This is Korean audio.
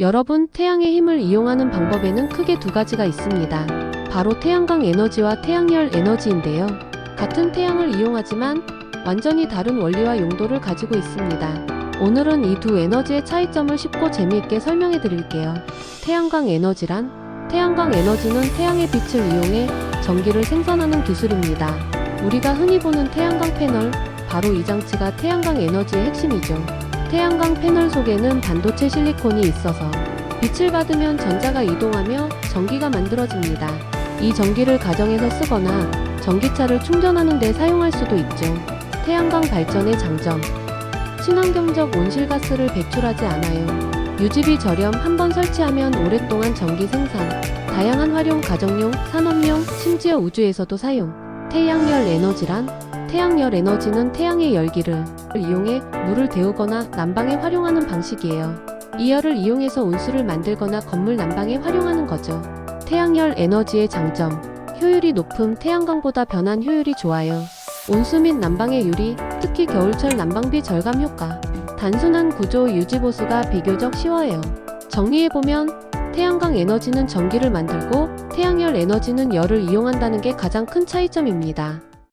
여러분, 태양의 힘을 이용하는 방법에는 크게 두 가지가 있습니다. 바로 태양광 에너지와 태양열 에너지인데요. 같은 태양을 이용하지만 완전히 다른 원리와 용도를 가지고 있습니다. 오늘은 이 두 에너지의 차이점을 쉽고 재미있게 설명해 드릴게요. 태양광 에너지란 태양광 에너지는 태양의 빛을 이용해 전기를 생산하는 기술입니다. 우리가 흔히 보는 태양광 패널, 바로 이 장치가 태양광 에너지의 핵심이죠. 태양광 패널 속에는 반도체 실리콘이 있어서 빛을 받으면 전자가 이동하며 전기가 만들어집니다. 이 전기를 가정에서 쓰거나 전기차를 충전하는 데 사용할 수도 있죠. 태양광 발전의 장점. 친환경적 온실가스를 배출하지 않아요. 유지비 저렴 한 번 설치하면 오랫동안 전기 생산. 다양한 활용 가정용, 산업용, 심지어 우주에서도 사용. 태양열 에너지란 태양열 에너지는 태양의 열기를 이용해 물을 데우거나 난방에 활용하는 방식이에요. 이 열을 이용해서 온수를 만들거나 건물 난방에 활용하는 거죠. 태양열 에너지의 장점. 효율이 높음 태양광보다 변환 효율이 좋아요. 온수 및 난방의 유리, 특히 겨울철 난방비 절감 효과. 단순한 구조 유지 보수가 비교적 쉬워요. 정리해보면 태양광 에너지는 전기를 만들고 태양열 에너지는 열을 이용한다는 게 가장 큰 차이점입니다.